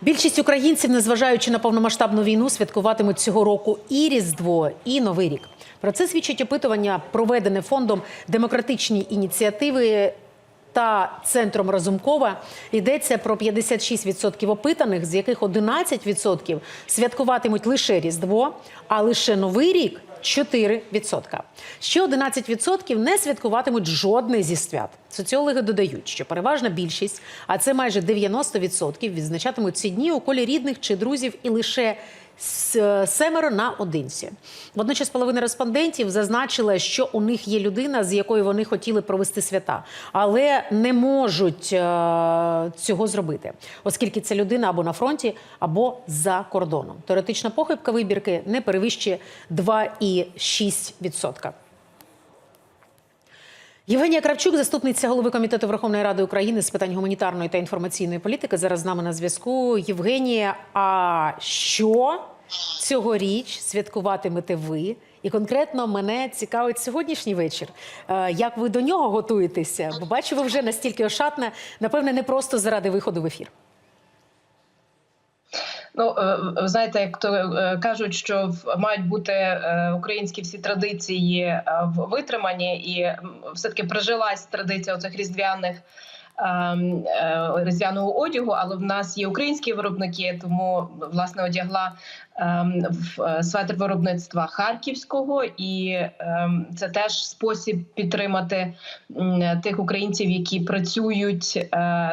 Більшість українців, незважаючи на повномасштабну війну, святкуватимуть цього року і Різдво, і Новий рік. Про це свідчить опитування, проведене фондом демократичні ініціативи та центром Разумкова. Йдеться про 56% опитаних, з яких 11% святкуватимуть лише Різдво, а лише Новий рік 4%. Ще 11% не святкуватимуть жодне зі свят. Соціологи додають, що переважна більшість, а це майже 90%, відзначатимуть ці дні у колі рідних чи друзів і лише семеро наодинці. Водночас половина респондентів зазначила, що у них є людина, з якою вони хотіли провести свята, але не можуть е, цього зробити, оскільки ця людина або на фронті, або за кордоном. Теоретична похибка вибірки не перевищує 2,6%. Євгенія Кравчук, заступниця голови комітету Верховної Ради України з питань гуманітарної та інформаційної політики, зараз з нами на зв'язку. Євгенія, а що цьогоріч святкуватимете ви? І конкретно мене цікавить сьогоднішній вечір. Е, Як ви до нього готуєтеся? Бо бачу, ви вже настільки ошатна, напевне, не просто заради виходу в ефір. Ну е, знаєте, як то е, кажуть, що мають бути е, українські всі традиції в- витримані, і все таки прижилась традиція оцих різдвяних. ем, Різдвяного одягу, але в нас є українські виробники, тому власне одягла в е, виробництва харківського, і ем, це теж спосіб підтримати тих українців, які працюють е,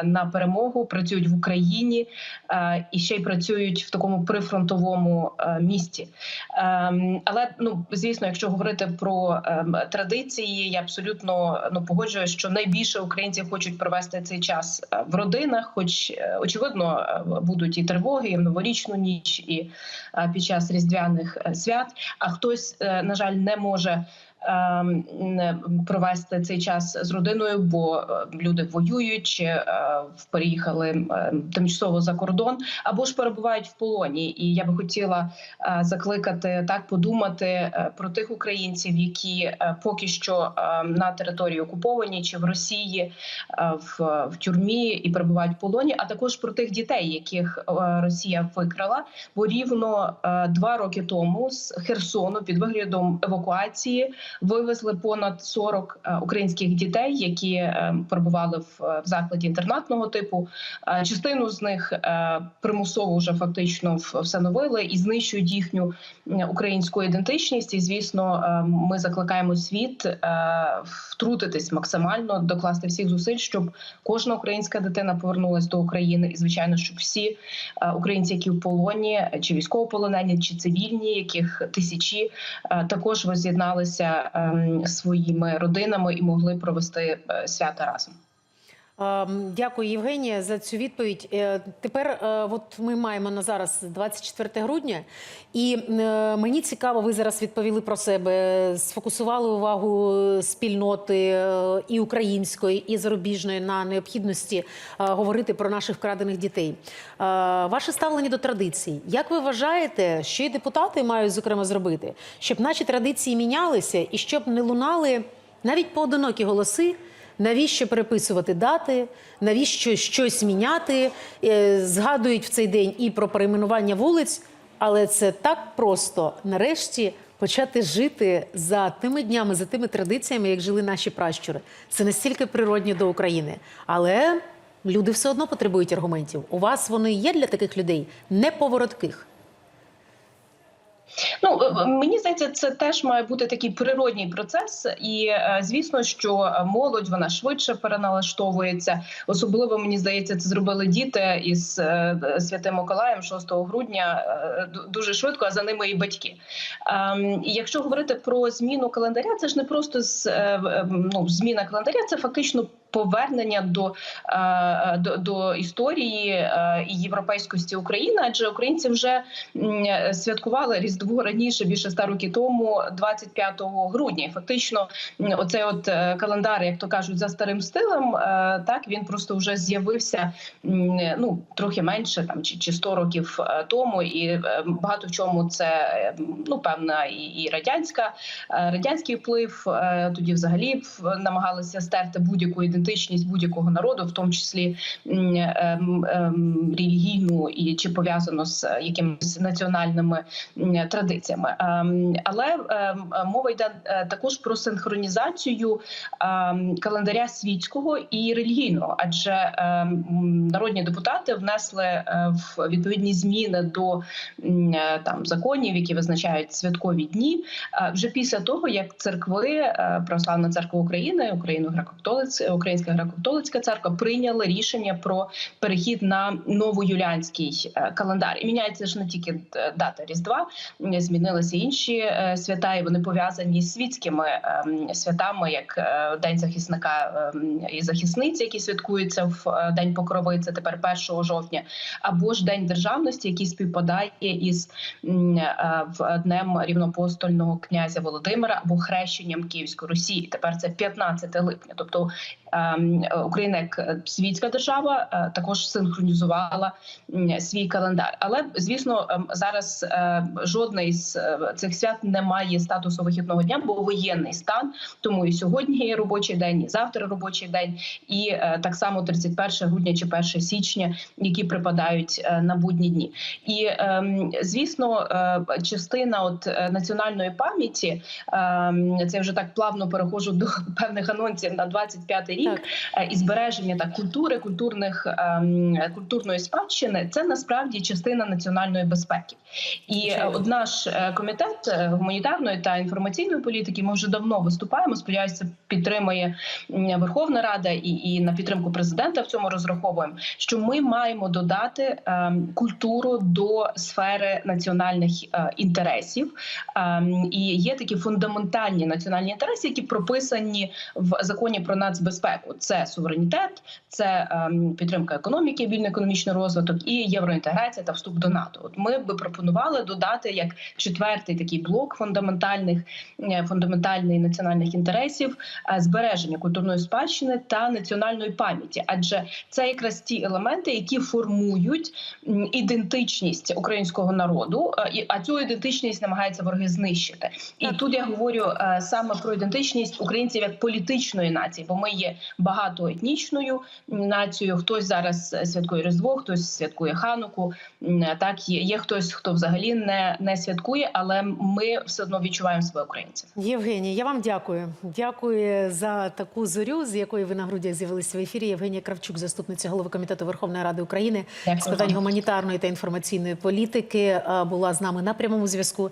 на перемогу, працюють в Україні е, і ще й працюють в такому прифронтовому місті. Ем, Але ну звісно, якщо говорити про ем, традиції, я абсолютно ну погоджуюсь, що найбільше українців хочуть провести цей час в родинах, хоч очевидно будуть і тривоги, і в новорічну ніч, і під час різдвяних е, свят. А хтось, е, на жаль, не може. Ем, Провести цей час з родиною, бо е, люди воюють чи е, переїхали е, тимчасово за кордон, або ж перебувають в полоні. І я би хотіла е, закликати так подумати про тих українців, які поки що на території окуповані чи в Росії в, в тюрмі і перебувають в полоні, а також про тих дітей, яких Росія викрала. Бо рівно два роки тому з Херсону під виглядом евакуації вивезли понад 40 е, українських дітей, які е, перебували в, в закладі інтернатного типу. Е, Частину з них е, примусово вже фактично всиновили і знищують їхню українську ідентичність. І звісно, е, ми закликаємо світ е, втрутитись максимально, докласти всіх зусиль, щоб кожна українська дитина повернулася до України, і звичайно, щоб всі е, українці, які в полоні, чи військовополонені, чи цивільні, яких тисячі е, також воз'єдналися своїми родинами і могли провести е, свята разом. Дякую, Євгенія, за цю відповідь. Е, Тепер, е, от ми маємо на зараз 24 грудня, і е, мені цікаво, ви зараз відповіли про себе, сфокусували увагу спільноти і української, і зарубіжної на необхідності говорити про наших вкрадених дітей. Ваше ставлення до традицій. Як ви вважаєте, що і депутати мають зокрема зробити, щоб наші традиції мінялися і щоб не лунали навіть поодинокі голоси? Навіщо переписувати дати? Навіщо щось міняти? Е, Згадують в цей день і про перейменування вулиць, але це так просто нарешті почати жити за тими днями, за тими традиціями, як жили наші пращури. Це настільки природні до України. Але люди все одно потребують аргументів. У вас вони є для таких людей неповоротких. Ну е, мені здається, це теж має бути такий природній процес, і е, звісно, що молодь вона швидше переналаштовується. Особливо мені здається, це зробили діти із е, святим Миколаєм 6 грудня е, дуже швидко, а за ними і батьки. Ем, якщо говорити про зміну календаря, це ж не просто з, е, е, ну, зміна календаря, це фактично. Повернення до, е, до, до історії е, і європейськості України, адже українці вже святкували Різдво раніше, більше ста років тому, 25 грудня. І фактично, оцей от е, календар, як то кажуть, за старим стилем, так він просто вже з'явився ну трохи менше там чи, чи 100 років тому, і багато в чому це ну певна і, і радянська радянський вплив. Тоді взагалі намагалися стерти будь-яку ідентичність ідентичність будь-якого народу, в тому числі ем, ем, релігійну і чи пов'язану з е, якимись національними традиціями. Ем, Але мова йде е, також про синхронізацію календаря світського і релігійного, адже народні депутати внесли е, в відповідні зміни до там законів, які визначають святкові дні, вже після того як церкви Православна церква України, Україну греко-католиць, Українська греко-католицька церква прийняли рішення про перехід на новоюліанський е, календар. І міняється ж не тільки е, дата Різдва, змінилися інші е, свята, і вони пов'язані з світськими ем, святами, як День захисника ем, і захисниці, які святкуються в День Покрови, це тепер 1 жовтня, або ж День державності, який співпадає із днем рівнопостольного князя Володимира або хрещенням Київської Росії. Тепер це 15 липня. Тобто Україна як е, світська держава е, також синхронізувала свій календар. Але звісно, ем, зараз е, жодне із е, цих свят не має статусу вихідного дня, бо воєнний стан. Тому і сьогодні є робочий день, і завтра робочий день, і так само 31 грудня чи 1 січня, які припадають на будні дні. І ем, звісно, частина от національної пам'яті, ем, це вже так плавно переходжу до певних анонсів на 25 рік Так. е, і збереження так культури, культурних ем, культурної спадщини це насправді частина національної безпеки. І е, от наш е, комітет гуманітарної та інформаційної політики. Ми вже давно виступаємо. Сподіваюся, підтримує Верховна Рада і, і на підтримку президента в цьому розраховуємо. Що ми маємо додати ем, культуру до сфери національних інтересів. Ем, і є такі фундаментальні національні інтереси, які прописані в законі про нацбезпеку. Це суверенітет, це ем, підтримка економіки, вільний економічний розвиток і євроінтеграція та вступ до НАТО. От ми би пропонували додати як четвертий такий блок фундаментальних е, фундаментальних національних інтересів, е, збереження культурної спадщини та національної пам'яті, адже це якраз ті елементи, які формують ідентичність українського народу, е, а цю ідентичність намагаються вороги знищити. І тут я говорю саме про ідентичність українців як політичної нації, бо ми є багатоетнічною нацією. Хтось зараз е, святкує Різдво, хтось святкує Хануку. М, Так є, є хтось, хто взагалі не, не святкує, але ми все одно відчуваємо себе українцями. Євгенія, я вам дякую. Дякую за таку зорю, з якої ви на грудях з'явилися в ефірі. Євгенія Кравчук, заступниця голови комітету Верховної Ради України Дякую з питань гуманітарної та інформаційної політики, е, була з нами на прямому зв'язку.